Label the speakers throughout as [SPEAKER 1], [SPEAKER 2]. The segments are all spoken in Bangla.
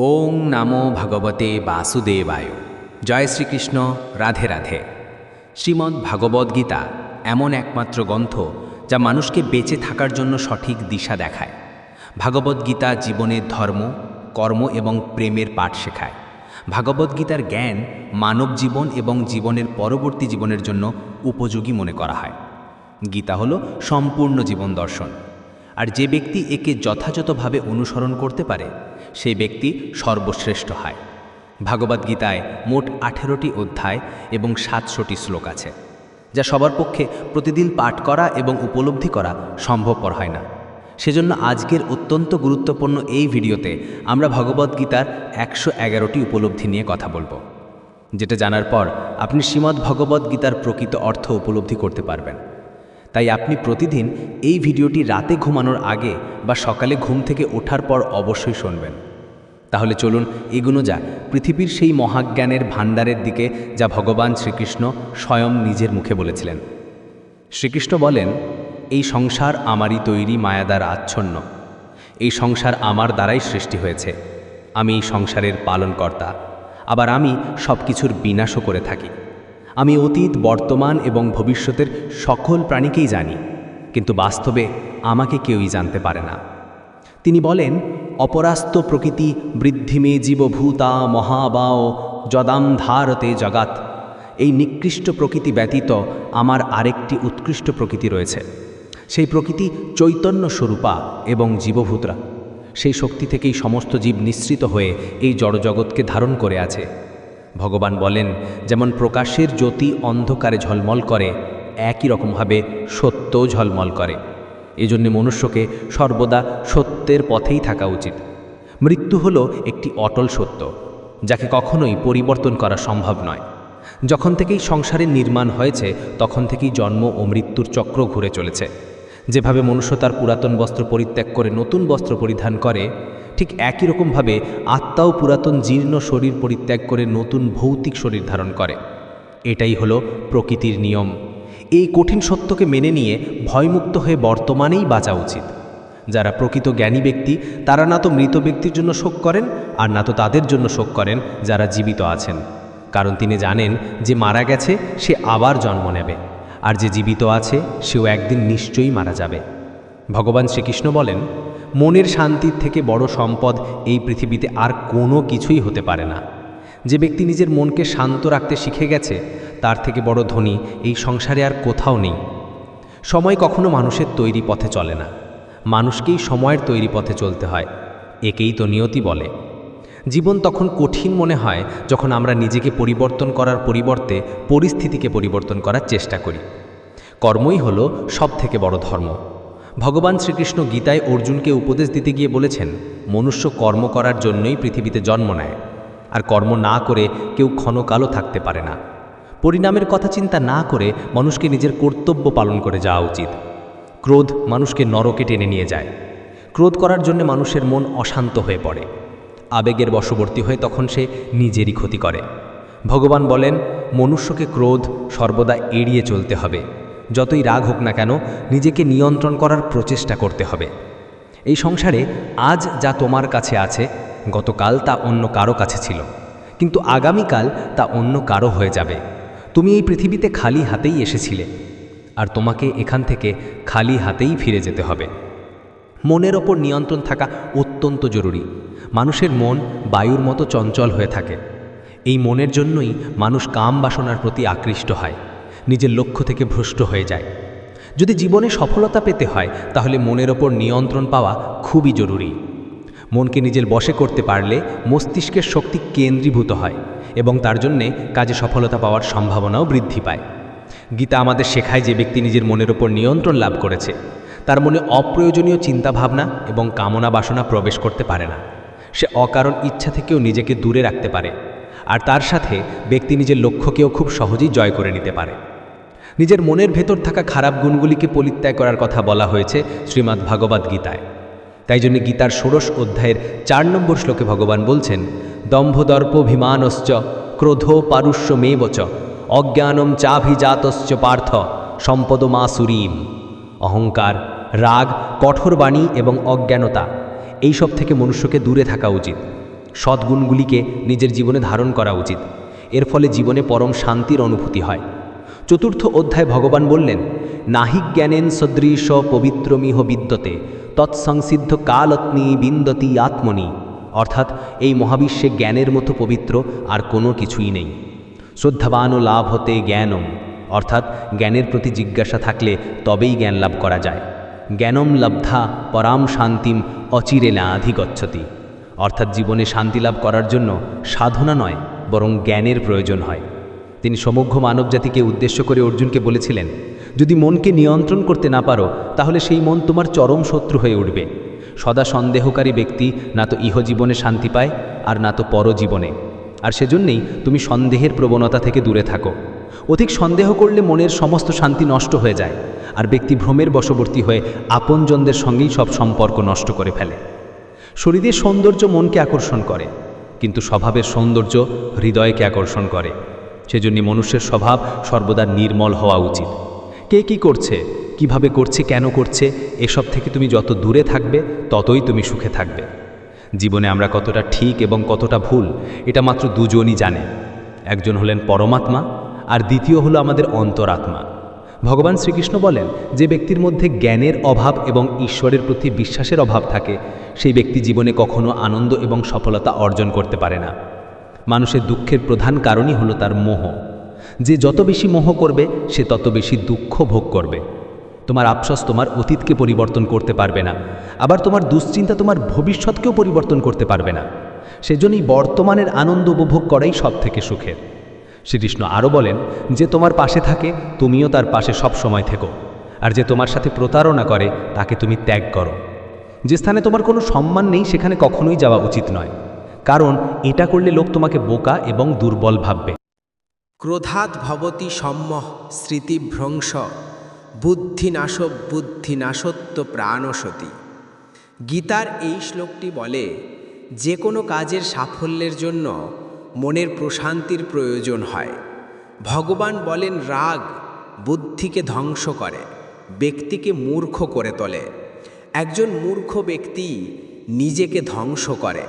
[SPEAKER 1] ওং নামো ভগবতে বাসুদেবায়। জয় শ্রীকৃষ্ণ, রাধে রাধে। শ্রীমদ্ ভাগবদ্গীতা এমন একমাত্র গ্রন্থ যা মানুষকে বেঁচে থাকার জন্য সঠিক দিশা দেখায়। ভাগবদ্গীতা জীবনের ধর্ম, কর্ম এবং প্রেমের পাঠ শেখায়। ভাগবদ্গীতার জ্ঞান মানব জীবন এবং জীবনের পরবর্তী জীবনের জন্য উপযোগী মনে করা হয়। গীতা হল সম্পূর্ণ জীবন দর্শন। আর যে ব্যক্তি একে যথাযথভাবে অনুসরণ করতে পারে সেই ব্যক্তি সর্বশ্রেষ্ঠ হয়। ভাগবদ্গীতায় মোট আঠেরোটি অধ্যায় এবং সাতশোটি শ্লোক আছে, যা সবার পক্ষে প্রতিদিন পাঠ করা এবং উপলব্ধি করা সম্ভবপর হয় না। সেজন্য আজকের অত্যন্ত গুরুত্বপূর্ণ এই ভিডিওতে আমরা ভগবদ্গীতার একশো এগারোটি উপলব্ধি নিয়ে কথা বলব, যেটা জানার পর আপনি শ্রীমদ্ ভগবদ্গীতার প্রকৃত অর্থ উপলব্ধি করতে পারবেন। তাই আপনি প্রতিদিন এই ভিডিওটি রাতে ঘুমানোর আগে বা সকালে ঘুম থেকে ওঠার পর অবশ্যই শুনবেন। তাহলে চলুন এগুনো যা পৃথিবীর সেই মহাজ্ঞানের ভাণ্ডারের দিকে যা ভগবান শ্রীকৃষ্ণ স্বয়ং নিজের মুখে বলেছিলেন। শ্রীকৃষ্ণ বলেন, এই সংসার আমারই তৈরি মায়াদার আচ্ছন্ন। এই সংসার আমার দ্বারাই সৃষ্টি হয়েছে। আমি এই সংসারের পালনকর্তা। আবার আমি সব কিছুর বিনাশও করে থাকি। আমি অতীত, বর্তমান এবং ভবিষ্যতের সকল প্রাণীকেই জানি, কিন্তু বাস্তবে আমাকে কেউই জানতে পারে না। তিনি বলেন, অপরাস্ত প্রকৃতি বৃদ্ধিমে জীবভূতা মহাবাও যদাম ধারতে জগাত এই নিকৃষ্ট প্রকৃতি ব্যতীত আমার আরেকটি উৎকৃষ্ট প্রকৃতি রয়েছে। সেই প্রকৃতি চৈতন্য স্বরূপা এবং জীবভূতরা। সেই শক্তি থেকেই সমস্ত জীব নিঃসৃত হয়ে এই জড়জগৎকে ধারণ করে আছে। ভগবান বলেন, যেমন প্রকাশের জ্যোতি অন্ধকারে ঝলমল করে, একই রকমভাবে সত্যও ঝলমল করে। এজন্য মনুষ্যকে সর্বদা সত্যের পথেই থাকা উচিত। মৃত্যু হলো একটি অটল সত্য, যাকে কখনোই পরিবর্তন করা সম্ভব নয়। যখন থেকেই সংসারের নির্মাণ হয়েছে, তখন থেকেই জন্ম ও মৃত্যুর চক্র ঘুরে চলেছে। যেভাবে মনুষ্য তার পুরাতন বস্ত্র পরিত্যাগ করে নতুন বস্ত্র পরিধান করে ঠিক একই রকমভাবে আত্মাও পুরাতন, জীর্ণ শরীর পরিত্যাগ করে নতুন ভৌতিক শরীর ধারণ করে। এটাই হলো প্রকৃতির নিয়ম। এই কঠিন সত্যকে মেনে নিয়ে ভয়মুক্ত হয়ে বর্তমানেই বাঁচা উচিত। যারা প্রকৃত জ্ঞানী ব্যক্তি, তারা না তো মৃত ব্যক্তির জন্য শোক করেন, আর না তো তাদের জন্য শোক করেন যারা জীবিত আছেন। কারণ তিনি জানেন যে মারা গেছে, সে আবার জন্ম নেবে। আর যে জীবিত আছে, সেও একদিন নিশ্চয়ই মারা যাবে। ভগবান শ্রীকৃষ্ণ বলেন মনের শান্তির থেকে বড় সম্পদ এই পৃথিবীতে আর কোনো কিছুই হতে পারে না। যে ব্যক্তি নিজের মনকে শান্ত রাখতে শিখে গেছে, তার থেকে বড় ধনী এই সংসারে আর কোথাও নেই। সময় কখনো মানুষের তৈরি পথে চলে না। মানুষকেই সময়ের তৈরি পথে চলতে হয়, একেই তো নিয়তি বলে। জীবন তখন কঠিন মনে হয় যখন আমরা নিজেকে পরিবর্তন করার পরিবর্তে পরিস্থিতিকে পরিবর্তন করার চেষ্টা করি। কর্মই হলো সব থেকে বড় ধর্ম। ভগবান শ্রীকৃষ্ণ গীতায় অর্জুনকে উপদেশ দিতে গিয়ে বলেছেন, মনুষ্য কর্ম করার জন্যই পৃথিবীতে জন্ম নেয়, আর কর্ম না করে কেউ ক্ষণকালও থাকতে পারে না। পরিণামের কথা চিন্তা না করে মানুষকে নিজের কর্তব্য পালন করে যাওয়া উচিত। ক্রোধ মানুষকে নরকে টেনে নিয়ে যায়। ক্রোধ করার জন্য মানুষের মন অশান্ত হয়ে পড়ে। আবেগের বশবর্তী হয়ে তখন সে নিজেরই ক্ষতি করে। ভগবান বলেন, মনুষ্যকে ক্রোধ সর্বদা এড়িয়ে চলতে হবে। যতই রাগ হোক না কেন, নিজেকে নিয়ন্ত্রণ করার প্রচেষ্টা করতে হবে। এই সংসারে আজ যা তোমার কাছে আছে, গতকাল তা অন্য কারও কাছে ছিল। কিন্তু আগামীকাল তা অন্য কারও হয়ে যাবে। তুমি এই পৃথিবীতে খালি হাতেই এসেছিলে। আর তোমাকে এখান থেকে খালি হাতেই ফিরে যেতে হবে। মনের ওপর নিয়ন্ত্রণ থাকা অত্যন্ত জরুরি। মানুষের মন বায়ুর মতো চঞ্চল হয়ে থাকে। এই মনের জন্যই মানুষ কাম বাসনার প্রতি আকৃষ্ট হয়। নিজের লক্ষ্য থেকে ভ্রষ্ট হয়ে যায়। যদি জীবনে সফলতা পেতে হয়, তাহলে মনের ওপর নিয়ন্ত্রণ পাওয়া খুবই জরুরি। মনকে নিজের বশে করতে পারলে মস্তিষ্কের শক্তি কেন্দ্রীভূত হয় এবং তার জন্যে কাজে সফলতা পাওয়ার সম্ভাবনাও বৃদ্ধি পায়। গীতা আমাদের শেখায় যে ব্যক্তি নিজের মনের ওপর নিয়ন্ত্রণ লাভ করেছে, তার মনে অপ্রয়োজনীয় চিন্তাভাবনা এবং কামনা বাসনা প্রবেশ করতে পারে না। সে অকারণ ইচ্ছা থেকেও নিজেকে দূরে রাখতে পারে, আর তার সাথে ব্যক্তি নিজের লক্ষ্যকেও খুব সহজেই জয় করে নিতে পারে। নিজের মনের ভেতর থাকা খারাপ গুণগুলিকে পরিত্যাগ করার কথা বলা হয়েছে শ্রীমদ্ ভাগবত গীতায়। তাই জন্য গীতার ষোড়শ অধ্যায়ের চার নম্বর শ্লোকে ভগবান বলছেন দম্ভদর্প ভিমানশ্চ ক্রোধ পারুষ্য মেবচ অজ্ঞানম চাভিজাতশ্চ পার্থ সম্পদ মা সুরীম অহংকার, রাগ, কঠোর বাণী এবং অজ্ঞানতা, এইসব থেকে মনুষ্যকে দূরে থাকা উচিত। সদ্গুণগুলিকে নিজের জীবনে ধারণ করা উচিত। এর ফলে জীবনে পরম শান্তির অনুভূতি হয়। চতুর্থ অধ্যায় ভগবান বললেন নাহিক জ্ঞানেন সদৃশ পবিত্রমিহ বিদ্যতে, তৎসংসিদ্ধ কালত্নি বিন্দতি আত্মনি। অর্থাৎ এই মহাবিশ্বে জ্ঞানের মতো পবিত্র আর কোনো কিছুই নেই। শ্রদ্ধাবান ও লাভ হতে জ্ঞানম। অর্থাৎ জ্ঞানের প্রতি জিজ্ঞাসা থাকলে তবেই জ্ঞান লাভ করা যায়। জ্ঞানম লব্ধা পরাম শান্তিম অচিরে না আধিগচ্ছতি অর্থাৎ জীবনে শান্তি লাভ করার জন্য সাধনা নয়, বরং জ্ঞানের প্রয়োজন হয়। তিনি সমগ্র মানবজাতিকে উদ্দেশ্য করে অর্জুনকে বলেছিলেন, যদি মনকে নিয়ন্ত্রণ করতে না পারো, তাহলে সেই মন তোমার চরম শত্রু হয়ে উঠবে। সদা সন্দেহকারী ব্যক্তি না তো ইহজীবনে শান্তি পায়, আর না তো পরজীবনে। আর সেজন্যেই তুমি সন্দেহের প্রবণতা থেকে দূরে থাকো। অধিক সন্দেহ করলে মনের সমস্ত শান্তি নষ্ট হয়ে যায়, আর ব্যক্তি ভ্রমের বশবর্তী হয়ে আপনজনদের সঙ্গেই সব সম্পর্ক নষ্ট করে ফেলে। শরীরের সৌন্দর্য মনকে আকর্ষণ করে, কিন্তু স্বভাবের সৌন্দর্য হৃদয়কে আকর্ষণ করে। সেজন্য মনুষ্যের স্বভাব সর্বদা নির্মল হওয়া উচিত। কে কি করছে? কীভাবে করছে? কেন করছে? এসব থেকে তুমি যত দূরে থাকবে, ততই তুমি সুখে থাকবে। জীবনে আমরা কতটা ঠিক এবং কতটা ভুল, এটা মাত্র দুজনই জানে। একজন হলেন পরমাত্মা, আর দ্বিতীয় হলো আমাদের অন্তরাত্মা। ভগবান শ্রীকৃষ্ণ বলেন, যে ব্যক্তির মধ্যে জ্ঞানের অভাব এবং ঈশ্বরের প্রতি বিশ্বাসের অভাব থাকে, সেই ব্যক্তি জীবনে কখনো আনন্দ এবং সফলতা অর্জন করতে পারে না। মানুষের দুঃখের প্রধান কারণই হলো তার মোহ। যে যত বেশি মোহ করবে, সে তত বেশি দুঃখ ভোগ করবে। তোমার আফসোস তোমার অতীতকে পরিবর্তন করতে পারবে না। আবার তোমার দুশ্চিন্তা তোমার ভবিষ্যৎকেও পরিবর্তন করতে পারবে না। সেজন্যই বর্তমানের আনন্দ উপভোগ করাই সব থেকে সুখের। শ্রীকৃষ্ণ আরও বলেন, যে তোমার পাশে থাকে, তুমিও তার পাশে সব সময় থেকো। আর যে তোমার সাথে প্রতারণা করে, তাকে তুমি ত্যাগ করো। যে স্থানে তোমার কোনো সম্মান নেই, সেখানে কখনোই যাওয়া উচিত নয়। কারণ এটা করলে লোক তোমাকে বোকা এবং দুর্বল ভাববে।
[SPEAKER 2] ক্রোধাৎ ভবতি সম্মহ স্মৃতিভ্রংশ বুদ্ধিনাশ বুদ্ধিনাশত্ব প্রাণসতী। গীতার এই শ্লোকটি বলে, যে কোনো কাজের সাফল্যের জন্য মনের প্রশান্তির প্রয়োজন হয়। ভগবান বলেন রাগ বুদ্ধিকে ধ্বংস করে, ব্যক্তিকে মূর্খ করে তোলে। একজন মূর্খ ব্যক্তি নিজেকে ধ্বংস করে।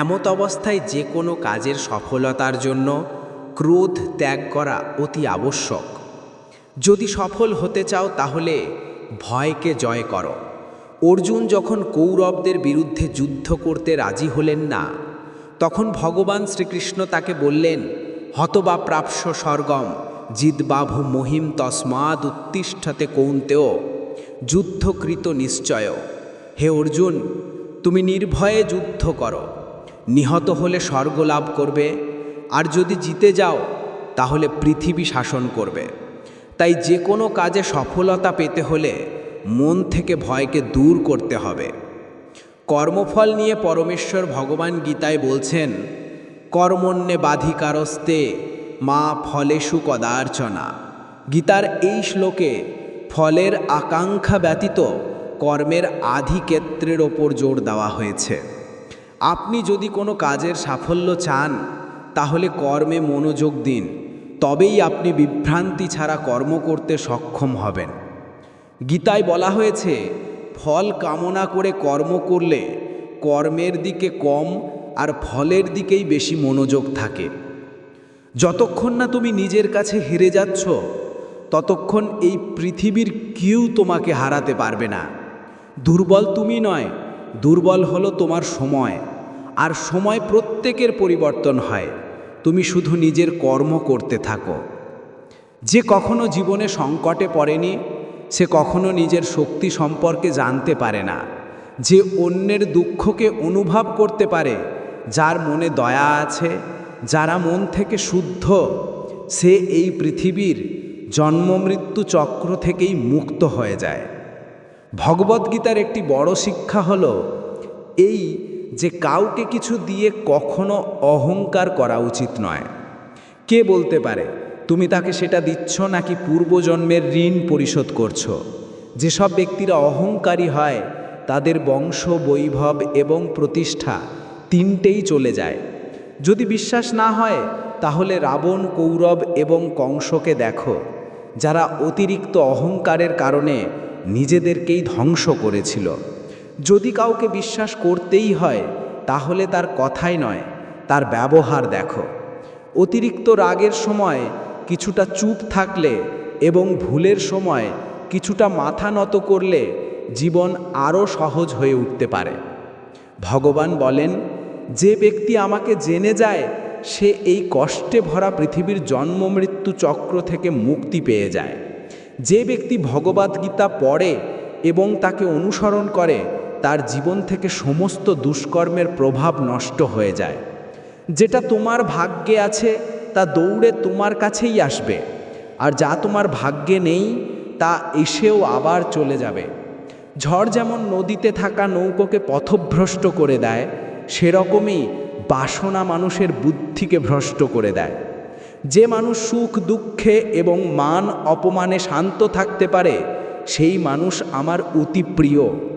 [SPEAKER 2] এমত অবস্থায় যে কোনো কাজের সফলতার জন্য ক্রোধ ত্যাগ করা অতি আবশ্যক। যদি সফল হতে চাও তাহলে ভয়কে জয় করো। অর্জুন যখন কৌরবদের বিরুদ্ধে যুদ্ধ করতে রাজি হলেন না, তখন ভগবান শ্রীকৃষ্ণ তাকে বললেন হতবা প্রাপ্য স্বর্গম জিদবাভু মহিম তসমাদ উত্তিষ্ঠতে কৌন্তেও যুদ্ধকৃত নিশ্চয় হে অর্জুন, তুমি নির্ভয়ে যুদ্ধ করো। নিহত হলে স্বর্গ লাভ করবে। আর যদি জিতে যাও, তাহলে পৃথিবী শাসন করবে। তাই যে কোনো কাজে সফলতা পেতে হলে মন থেকে ভয়কে দূর করতে হবে। কর্মফল নিয়ে পরমেশ্বর ভগবান গীতায় বলছেন, কর্মণ্যে বাধিকারস্তে মা ফলেষু কদার্চনা। গীতার এই শ্লোকে ফলের আকাঙ্ক্ষা ব্যতীত কর্মের আধিক্ষেত্রের ওপর জোর দেওয়া হয়েছে। আপনি যদি কোনো কাজের সাফল্য চান, তাহলে কর্মে মনোযোগ দিন। তবেই আপনি বিভ্রান্তি ছাড়া কর্ম করতে সক্ষম হবেন। গীতায় বলা হয়েছে, ফল কামনা করে কর্ম করলে কর্মের দিকে কম আর ফলের দিকেই বেশি মনোযোগ থাকে। যতক্ষণ না তুমি নিজের কাছে হেরে যাচ্ছ, ততক্ষণ এই পৃথিবীর কেউ তোমাকে হারাতে পারবে না। দুর্বল তুমি নয়, দুর্বল হলো তোমার সময়। আর সময় প্রত্যেকের পরিবর্তন হয়। তুমি শুধু নিজের কর্ম করতে থাকো। যে কখনো জীবনে সংকটে পড়েনি, সে কখনো নিজের শক্তি সম্পর্কে জানতে পারে না। যে অন্যের দুঃখকে অনুভব করতে পারে, যার মনে দয়া আছে, যারা মন থেকে শুদ্ধ, সে এই পৃথিবীর জন্মমৃত্যু চক্র থেকেই মুক্ত হয়ে যায়। ভগবদ্গীতার একটি বড় শিক্ষা হলো, এই যে কাউকে কিছু দিয়ে কখনো অহংকার করা উচিত নয়। কে বলতে পারে, তুমি তাকে সেটা দিচ্ছ নাকি পূর্বজন্মের ঋণ পরিশোধ করছ? যেসব ব্যক্তিরা অহংকারী হয়, তাদের বংশ, বৈভব এবং প্রতিষ্ঠা তিনটেই চলে যায়। যদি বিশ্বাস না হয়, তাহলে রাবণ, কৌরব এবং কংসকে দেখো, যারা অতিরিক্ত অহংকারের কারণে নিজেদেরকেই ধ্বংস করেছিল। যদি কাউকে বিশ্বাস করতেই হয়, তাহলে তার কথাই নয়, তার ব্যবহার দেখো। অতিরিক্ত রাগের সময় কিছুটা চুপ থাকলে এবং ভুলের সময় কিছুটা মাথা নত করলে জীবন আরও সহজ হয়ে উঠতে পারে। ভগবান বলেন, যে ব্যক্তি আমাকে জেনে যায়, সে এই কষ্টে ভরা পৃথিবীর জন্ম মৃত্যু চক্র থেকে মুক্তি পেয়ে যায়। যে ব্যক্তি ভগবদ্গীতা পড়ে এবং তাকে অনুসরণ করে তার জীবন থেকে সমস্ত দুষ্কর্মের প্রভাব নষ্ট হয়ে যায়। যেটা তোমার ভাগ্যে আছে, তা দৌড়ে তোমার কাছেই আসবে। আর যা তোমার ভাগ্যে নেই, তা এসেও আবার চলে যাবে। ঝড় যেমন নদীতে থাকা নৌকোকে পথভ্রষ্ট করে দেয়, সেরকমই বাসনা মানুষের বুদ্ধিকে ভ্রষ্ট করে দেয়। যে মানুষ সুখ, দুঃখে এবং মান, অপমানে শান্ত থাকতে পারে, সেই মানুষ আমার অতি প্রিয়।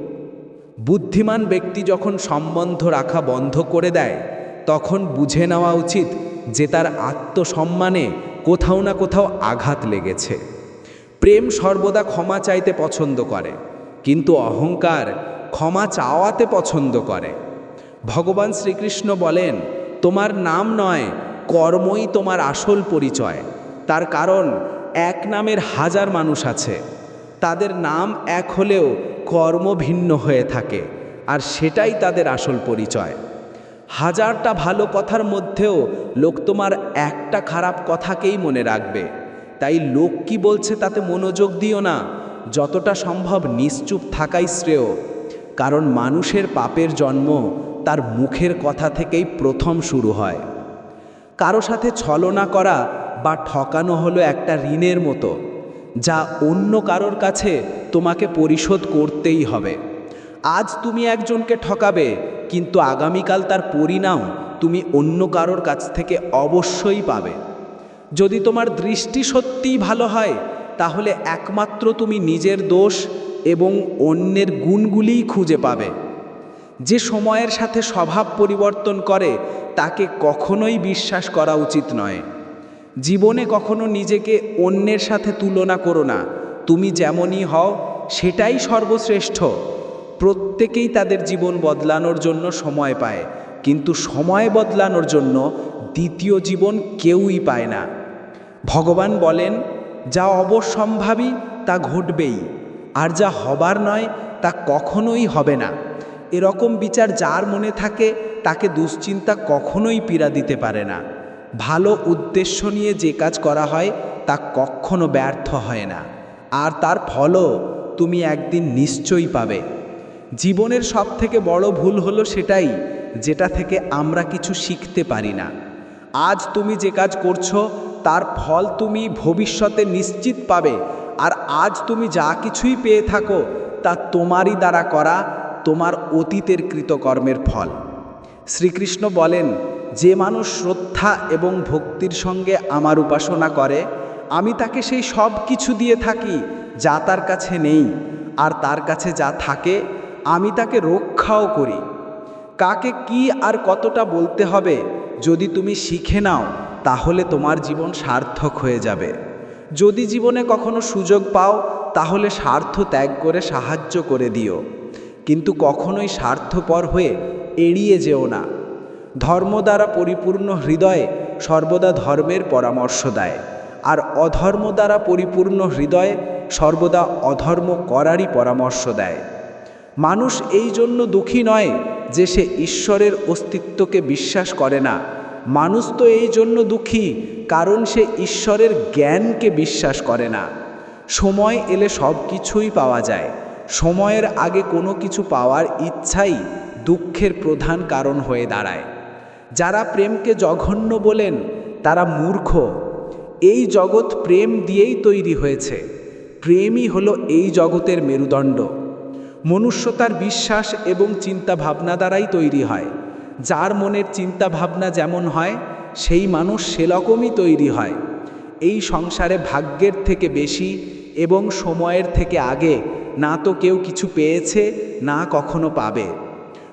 [SPEAKER 2] বুদ্ধিমান ব্যক্তি যখন সম্বন্ধ রাখা বন্ধ করে দেয়, তখন বুঝে নেওয়া উচিত যে তার আত্মসম্মানে কোথাও না কোথাও আঘাত লেগেছে। প্রেম সর্বদা ক্ষমা চাইতে পছন্দ করে, কিন্তু অহংকার ক্ষমা চাওয়াতে পছন্দ করে। ভগবান শ্রীকৃষ্ণ বলেন, তোমার নাম নয়, কর্মই তোমার আসল পরিচয়। তার কারণ এক নামের হাজার মানুষ আছে। তাদের নাম এক হলেও কর্ম ভিন্ন হয়ে থাকে, আর সেটাই তাদের আসল পরিচয়। হাজারটা ভালো কথার মধ্যেও লোক তোমার একটা খারাপ কথাকেই মনে রাখবে। তাই লোক কি বলছে তাতে মনোযোগ দিও না, যতটা সম্ভব নিশ্চুপ থাকাই শ্রেয়। কারণ মানুষের পাপের জন্ম তার মুখের কথা থেকেই প্রথম শুরু হয়। কারও সাথে ছলনা করা বা ঠকানো হলো একটা ঋণের মতো। যা অন্য কারোর কাছে তোমাকে পরিশোধ করতেই হবে। আজ তুমি একজনকে ঠকাবে, কিন্তু আগামীকাল তার পরিণাম তুমি অন্য কারোর কাছ থেকে অবশ্যই পাবে। যদি তোমার দৃষ্টি সত্যিই ভালো হয়, তাহলে একমাত্র তুমি নিজের দোষ এবং অন্যের গুণগুলিই খুঁজে পাবে। যে সময়ের সাথে স্বভাব পরিবর্তন করে, তাকে কখনোই বিশ্বাস করা উচিত নয়। জীবনে কখনো নিজেকে অন্যের সাথে তুলনা করো না। তুমি যেমনই হও, সেটাই সর্বশ্রেষ্ঠ। প্রত্যেকেই তাদের জীবন বদলানোর জন্য সময় পায়, কিন্তু সময় বদলানোর জন্য দ্বিতীয় জীবন কেউই পায় না। ভগবান বলেন, যা অবসম্ভাবী, তা ঘটবেই, আর যা হবার নয়, তা কখনোই হবে না। এরকম বিচার যার মনে থাকে, তাকে দুশ্চিন্তা কখনোই পীড়া দিতে পারে না। ভালো উদ্দেশ্য নিয়ে যে কাজ করা হয়, তা কখনো ব্যর্থ হয় না। আর তার ফলও তুমি একদিন নিশ্চয়ই পাবে। জীবনের সব থেকে বড় ভুল হলো সেটাই, যেটা থেকে আমরা কিছু শিখতে পারি না। আজ তুমি যে কাজ করছ, তার ফল তুমি ভবিষ্যতে নিশ্চিত পাবে। আর আজ তুমি যা কিছুই পেয়ে থাকো, তা তোমারই দ্বারা করা তোমার অতীতের কৃতকর্মের ফল। শ্রীকৃষ্ণ বলেন যে মানুষ শ্রদ্ধা এবং ভক্তির সঙ্গে আমার উপাসনা করে, আমি তাকে সেই সব কিছু দিয়ে থাকি যা তার কাছে নেই। আর তার কাছে যা থাকে, আমি তাকে রক্ষাও করি। কাকে কি আর কতটা বলতে হবে, যদি তুমি শিখে নাও, তাহলে তোমার জীবন সার্থক হয়ে যাবে। যদি জীবনে কখনো সুযোগ পাও, তাহলে স্বার্থ ত্যাগ করে সাহায্য করে দিও। কিন্তু কখনোই স্বার্থপর হয়ে এড়িয়ে যেও না। ধর্ম দ্বারা পরিপূর্ণ হৃদয়ে সর্বদা ধর্মের পরামর্শ দেয়। আর অধর্ম দ্বারা পরিপূর্ণ হৃদয়ে সর্বদা অধর্ম করারই পরামর্শ দেয়। মানুষ এই জন্য দুঃখী নয় যে সে ঈশ্বরের অস্তিত্বকে বিশ্বাস করে না। মানুষ তো এই জন্য দুঃখী কারণ সে ঈশ্বরের জ্ঞানকে বিশ্বাস করে না। সময় এলে সব কিছুই পাওয়া যায়। সময়ের আগে কোনো কিছু পাওয়ার ইচ্ছাই দুঃখের প্রধান কারণ হয়ে দাঁড়ায়। যারা প্রেমকে জঘন্য বলেন, তারা মূর্খ। এই জগৎ প্রেম দিয়েই তৈরি হয়েছে। প্রেমই হলো এই জগতের মেরুদণ্ড। মনুষ্যতার বিশ্বাস এবং চিন্তা ভাবনা দ্বারাই তৈরি হয়। যার মনের চিন্তা ভাবনা যেমন হয়, সেই মানুষ সেরকমই তৈরি হয়। এই সংসারে ভাগ্যের থেকে বেশি এবং সময়ের থেকে আগে না তো কেউ কিছু পেয়েছে, না কখনো পাবে।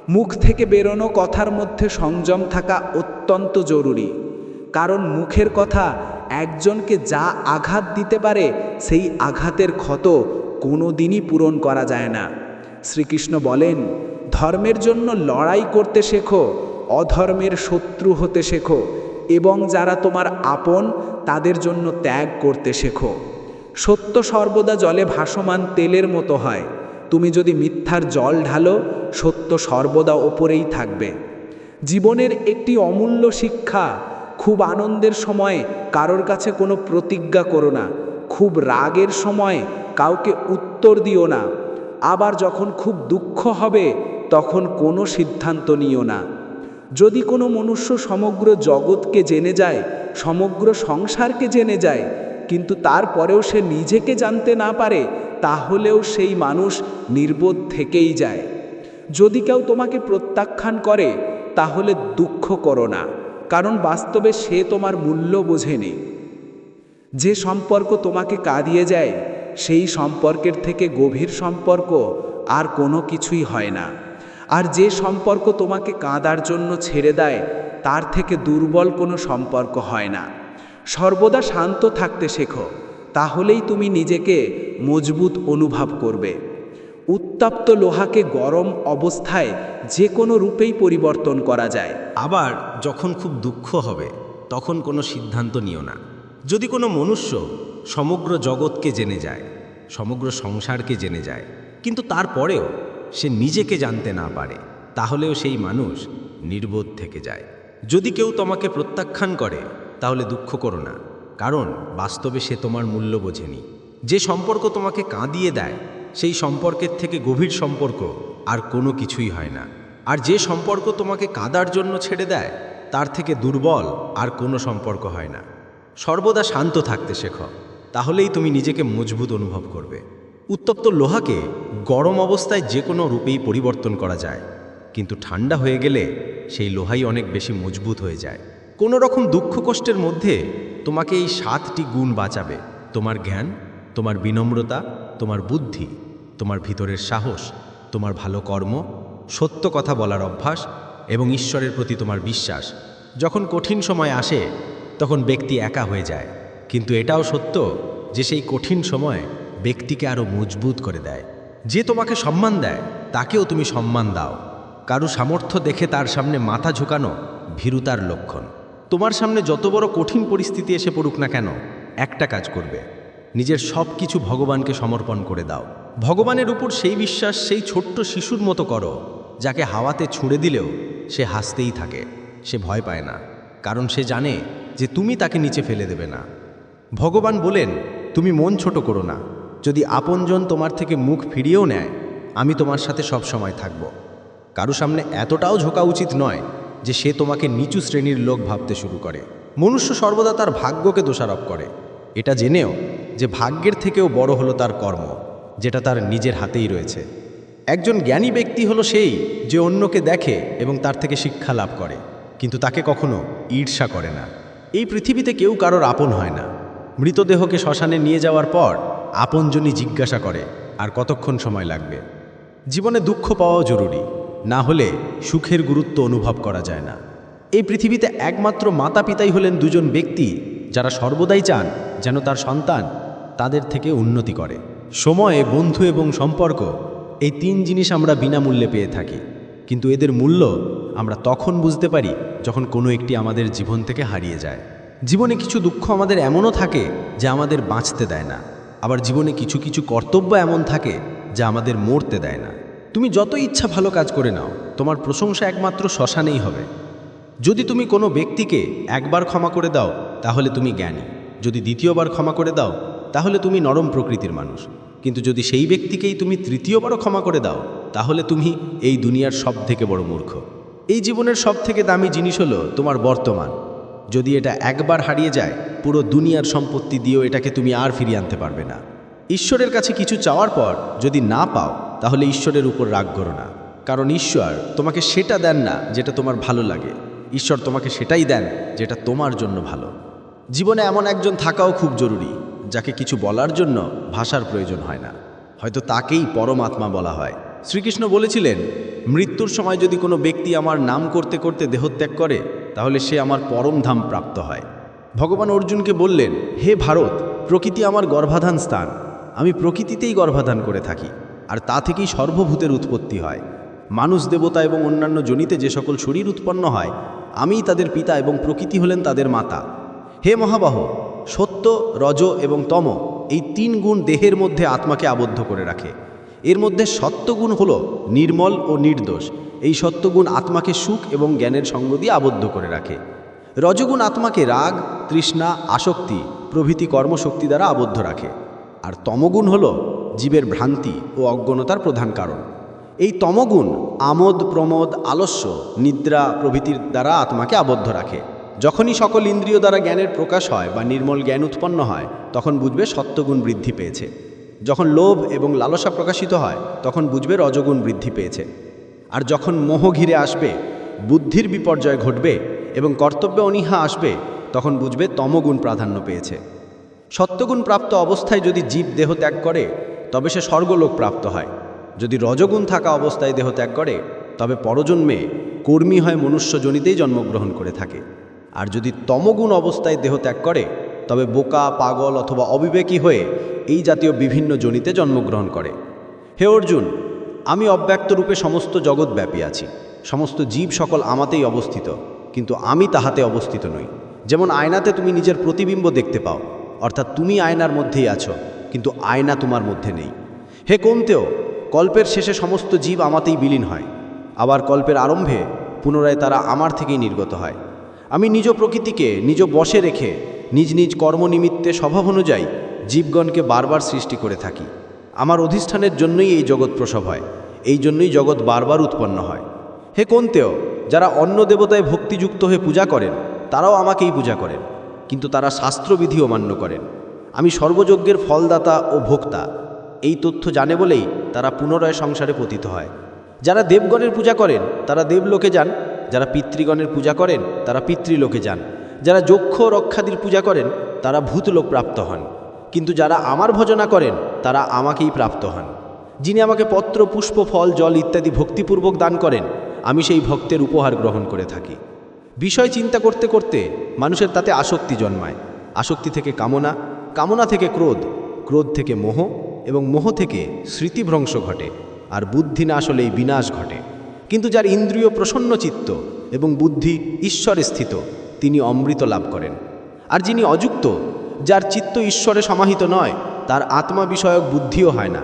[SPEAKER 2] মুখ থেকে বেরোনো কথার মধ্যে সংযম থাকা অত্যন্ত জরুরি। কারণ মুখের কথা একজনকে যা আঘাত দিতে পারে, সেই আঘাতের ক্ষত কোনো দিনই পূরণ করা যায় না। শ্রীকৃষ্ণ বলেন, ধর্মের জন্য লড়াই করতে শেখো, অধর্মের শত্রু হতে শেখো, এবং যারা তোমার আপন, তাদের জন্য ত্যাগ করতে শেখো। সত্য সর্বদা জলে ভাসমান তেলের মতো হয়। তুমি যদি মিথ্যার জল ঢালো, সত্য সর্বদা ওপরেই থাকবে। জীবনের একটি অমূল্য শিক্ষা, খুব আনন্দের সময় কারোর কাছে কোনো প্রতিজ্ঞা করো না, খুব রাগের সময় কাউকে উত্তর দিও না। আবার যখন খুব দুঃখ হবে, তখন কোনো সিদ্ধান্ত নিও না। যদি কোনো মনুষ্য সমগ্র জগৎকে জেনে যায়, সমগ্র সংসারকে জেনে যায়, কিন্তু তারপরেও সে নিজেকে জানতে না পারে তাহলেও সেই মানুষ নির্বোধ থেকেই যায়। যদি কেউ তোমাকে প্রত্যাখ্যান করে, তাহলে দুঃখ করো না, কারণ বাস্তবে সে তোমার মূল্য বোঝেনি। যে সম্পর্ক তোমাকে কাঁদিয়ে যায়, সেই সম্পর্কের থেকে গভীর সম্পর্ক আর কোনো কিছুই হয় না। আর যে সম্পর্ক তোমাকে কাঁদার জন্য ছেড়ে দেয়, তার থেকে দুর্বল কোনো সম্পর্ক হয় না। সর্বদা শান্ত থাকতে শেখো। তাহলেই তুমি নিজেকে মজবুত অনুভব করবে। উত্তপ্ত লোহাকে গরম অবস্থায় যে কোনো রূপেই পরিবর্তন করা যায়।
[SPEAKER 1] আবার যখন খুব দুঃখ হবে, তখন কোনো সিদ্ধান্ত নিও না। যদি কোনো মনুষ্য সমগ্র জগৎকে জেনে যায়, সমগ্র সংসারকে জেনে যায়, কিন্তু তারপরেও সে নিজেকে জানতে না পারে, তাহলেও সেই মানুষ নির্বোধ থেকে যায়। যদি কেউ তোমাকে প্রত্যাখ্যান করে, তাহলে দুঃখ করো না। কারণ বাস্তবে সে তোমার মূল্য বোঝেনি। যে সম্পর্ক তোমাকে কাঁদিয়ে দেয়, সেই সম্পর্কের থেকে গভীর সম্পর্ক আর কোনো কিছুই হয় না। আর যে সম্পর্ক তোমাকে কাদার জন্য ছেড়ে দেয়, তার থেকে দুর্বল আর কোনো সম্পর্ক হয় না। সর্বদা শান্ত থাকতে শেখো, তাহলেই তুমি নিজেকে মজবুত অনুভব করবে। উত্তপ্ত লোহাকে গরম অবস্থায় যে কোনো রূপেই পরিবর্তন করা যায়। কিন্তু ঠান্ডা হয়ে গেলে সেই লোহাই অনেক বেশি মজবুত হয়ে যায়। কোনো রকম দুঃখ কষ্টের মধ্যে তোমাকে এই সাতটি গুণ বাঁচাবে। তোমার জ্ঞান, তোমার বিনম্রতা, তোমার বুদ্ধি, তোমার ভিতরের সাহস, তোমার ভালো কর্ম, সত্য কথা বলার অভ্যাস এবং ঈশ্বরের প্রতি তোমার বিশ্বাস। যখন কঠিন সময় আসে, তখন ব্যক্তি একা হয়ে যায়। কিন্তু এটাও সত্য যে সেই কঠিন সময় ব্যক্তিকে আরও মজবুত করে দেয়। যে তোমাকে সম্মান দেয়, তাকেও তুমি সম্মান দাও। কারও সামর্থ্য দেখে তার সামনে মাথা ঝুঁকানো ভীরুতার লক্ষণ। তোমার সামনে যত বড় কঠিন পরিস্থিতি এসে পড়ুক না কেন, একটা কাজ করবে। নিজের সব কিছু ভগবানকে সমর্পণ করে দাও। ভগবানের উপর সেই বিশ্বাস, সেই ছোট্ট শিশুর মতো করো, যাকে হাওয়াতে ছুঁড়ে দিলেও সে হাসতেই থাকে, সে ভয় পায় না, কারণ সে জানে যে তুমি তাকে নিচে ফেলে দেবে না। ভগবান বলেন, তুমি মন ছোট করো না। যদি আপনজন তোমার থেকে মুখ ফিরিয়েও নেয়, আমি তোমার সাথে সব সময় থাকব। কারও সামনে এতটাও ঝোঁকা উচিত নয় যে সে তোমাকে নিচু শ্রেণির লোক ভাবতে শুরু করে। মনুষ্য সর্বদা তার ভাগ্যকে দোষারোপ করে। এটা জেনেও যে ভাগ্যের থেকেও বড় হলো তার কর্ম, যেটা তার নিজের হাতেই রয়েছে। একজন জ্ঞানী ব্যক্তি হলো সেই যে অন্যকে দেখে এবং তার থেকে শিক্ষা লাভ করে, কিন্তু তাকে কখনো ঈর্ষা করে না। এই পৃথিবীতে কেউ কারোর আপন হয় না। মৃতদেহকে শ্মশানে নিয়ে যাওয়ার পর আপনজনই জিজ্ঞাসা করে, আর কতক্ষণ সময় লাগবে? জীবনে দুঃখ পাওয়াও জরুরি। না হলে সুখের গুরুত্ব অনুভব করা যায় না। এই পৃথিবীতে একমাত্র মাতা পিতাই হলেন দুজন ব্যক্তি যারা সর্বদাই চান যেন তার সন্তান তাদের থেকে উন্নতি করে। সময়ে, বন্ধু এবং সম্পর্ক এই তিন জিনিস আমরা বিনামূল্যে পেয়ে থাকি। কিন্তু এদের মূল্য আমরা তখন বুঝতে পারি যখন কোনো একটি আমাদের জীবন থেকে হারিয়ে যায়। জীবনে কিছু দুঃখ আমাদের এমনও থাকে যা আমাদের বাঁচতে দেয় না। আবার জীবনে কিছু কিছু কর্তব্য এমন থাকে যা আমাদের মরতে দেয় না। তুমি যত ইচ্ছা ভালো কাজ করে নাও, তোমার প্রশংসা একমাত্র শ্মশানেই হবে। যদি তুমি কোনো ব্যক্তিকে একবার ক্ষমা করে দাও, তাহলে তুমি জ্ঞানী। যদি দ্বিতীয়বার ক্ষমা করে দাও, তাহলে তুমি নরম প্রকৃতির মানুষ। কিন্তু যদি সেই ব্যক্তিকেই তুমি তৃতীয়বারও ক্ষমা করে দাও, তাহলে তুমি এই দুনিয়ার সব থেকে বড় মূর্খ। এই জীবনের সব থেকে দামি জিনিস হলো তোমার বর্তমান। যদি এটা একবার হারিয়ে যায়, পুরো দুনিয়ার সম্পত্তি দিয়েও এটাকে তুমি আর ফিরিয়ে আনতে পারবে না। ঈশ্বরের কাছে কিছু চাওয়ার পর যদি না পাও তাহলে ঈশ্বরের উপর রাগ করো না। কারণ ঈশ্বর তোমাকে সেটা দেন না যেটা তোমার ভালো লাগে। ঈশ্বর তোমাকে সেটাই দেন যেটা তোমার জন্য ভালো। জীবনে এমন একজন থাকাও খুব জরুরি, যাকে কিছু বলার জন্য ভাষার প্রয়োজন হয় না। হয়তো তাকেই পরমাত্মা বলা হয়। শ্রীকৃষ্ণ বলেছিলেন, মৃত্যুর সময় যদি কোনো ব্যক্তি আমার নাম করতে করতে দেহত্যাগ করে, তাহলে সে আমার পরম ধাম প্রাপ্ত হয়। ভগবান অর্জুনকে বললেন, হে ভারত, প্রকৃতি আমার গর্ভাধান স্থান। আমি প্রকৃতিতেই গর্ভাধান করে থাকি। আর তা থেকেই সর্বভূতের উৎপত্তি হয়। মানুষ দেবতা এবং অন্যান্য জনিতে যে সকল শরীর উৎপন্ন হয়, আমিই তাদের পিতা এবং প্রকৃতি হলেন তাদের মাতা। হে মহাবাহ, সত্য, রজ এবং তম এই তিন গুণ দেহের মধ্যে আত্মাকে আবদ্ধ করে রাখে। এর মধ্যে সত্যগুণ হল নির্মল ও নির্দোষ। এই সত্যগুণ আত্মাকে সুখ এবং জ্ঞানের সঙ্গ দিয়ে আবদ্ধ করে রাখে। রজগুণ আত্মাকে রাগ, তৃষ্ণা, আসক্তি প্রভৃতি কর্মশক্তি দ্বারা আবদ্ধ রাখে। আর তমগুণ হল জীবের ভ্রান্তি ও অজ্ঞানতার প্রধান কারণ। এই তমগুণ আমোদ, প্রমোদ, আলস্য, নিদ্রা প্রভৃতির দ্বারা আত্মাকে আবদ্ধ রাখে। যখনই সকল ইন্দ্রিয় দ্বারা জ্ঞানের প্রকাশ হয় বা নির্মল জ্ঞান উৎপন্ন হয়, তখন বুঝবে সত্যগুণ বৃদ্ধি পেয়েছে। যখন লোভ এবং লালসা প্রকাশিত হয়, তখন বুঝবে রজগুণ বৃদ্ধি পেয়েছে। আর যখন মোহ ঘিরে আসবে, বুদ্ধির বিপর্যয় ঘটবে এবং কর্তব্যে অনীহা আসবে, তখন বুঝবে তমগুণ প্রাধান্য পেয়েছে। সত্যগুণ প্রাপ্ত অবস্থায় যদি জীব দেহ ত্যাগ করে তবে সে স্বর্গলোক প্রাপ্ত হয়। যদি রজগুণ থাকা অবস্থায় দেহ ত্যাগ করে, তবে পরজন্মে কর্মী হয় মনুষ্যজনিতেই জন্মগ্রহণ করে থাকে। আর যদি তমগুণ অবস্থায় দেহ ত্যাগ করে, তবে বোকা, পাগল অথবা অবিবেকী হয়ে এই জাতীয় বিভিন্ন জনিতে জন্মগ্রহণ করে। হে অর্জুন, আমি অব্যক্ত রূপে সমস্ত জগৎ ব্যাপী আছি। সমস্ত জীব সকল আমাতেই অবস্থিত, কিন্তু আমি তাহাতে অবস্থিত নই। যেমন আয়নাতে তুমি নিজের প্রতিবিম্ব দেখতে পাও, অর্থাৎ তুমি আয়নার মধ্যেই আছো। কিন্তু আয়না তোমার মধ্যে নেই। হে কোনতেও কল্পের শেষে সমস্ত জীব আমাতেই বিলীন হয়। আবার কল্পের আরম্ভে পুনরায় তারা আমার থেকেই নির্গত হয়। আমি নিজ প্রকৃতিকে, নিজ বশে রেখে, নিজ নিজ কর্মনিমিত্তে স্বভাব অনুযায়ী জীবগণকে বারবার সৃষ্টি করে থাকি। আমার অধিষ্ঠানের জন্যই এই জগৎ প্রসব হয়, এই জন্যই জগৎ বারবার উৎপন্ন হয়। হে কোনতেও যারা অন্য দেবতায় ভক্তিযুক্ত হয়ে পূজা করেন, তারাও আমাকেই পূজা করেন, কিন্তু তারা শাস্ত্রবিধি অমান্য করেন। আমি সর্বযজ্ঞের ফলদাতা ও ভোক্তা। এই তথ্য জানে বলেই তারা পুনরায় সংসারে পতিত হয়। যারা দেবগণের পূজা করেন, তারা দেবলোকে যান। যারা পিতৃগণের পূজা করেন, তারা পিতৃলোকে যান। যারা যক্ষ রক্ষাদির পূজা করেন, তারা ভূতলোক প্রাপ্ত হন। কিন্তু যারা আমার ভজনা করেন, তারা আমাকেই প্রাপ্ত হন। যিনি আমাকে পত্র, পুষ্প, ফল, জল ইত্যাদি ভক্তিপূর্বক দান করেন, আমি সেই ভক্তের উপহার গ্রহণ করে থাকি। বিষয় চিন্তা করতে করতে মানুষের তাতে আসক্তি জন্মায়। আসক্তি থেকে কামনা কামনা থেকে ক্রোধ ক্রোধ থেকে মোহ এবং মোহ থেকে স্মৃতিভ্রংশ ঘটে, আর বুদ্ধি না আসলেই বিনাশ ঘটে। কিন্তু যার ইন্দ্রিয় প্রসন্ন চিত্ত এবং বুদ্ধি ঈশ্বরে স্থিত তিনি অমৃত লাভ করেন। আর যিনি অযুক্ত, যার চিত্ত ঈশ্বরে সমাহিত নয়, তার আত্মা বিষয়ক বুদ্ধিও হয় না।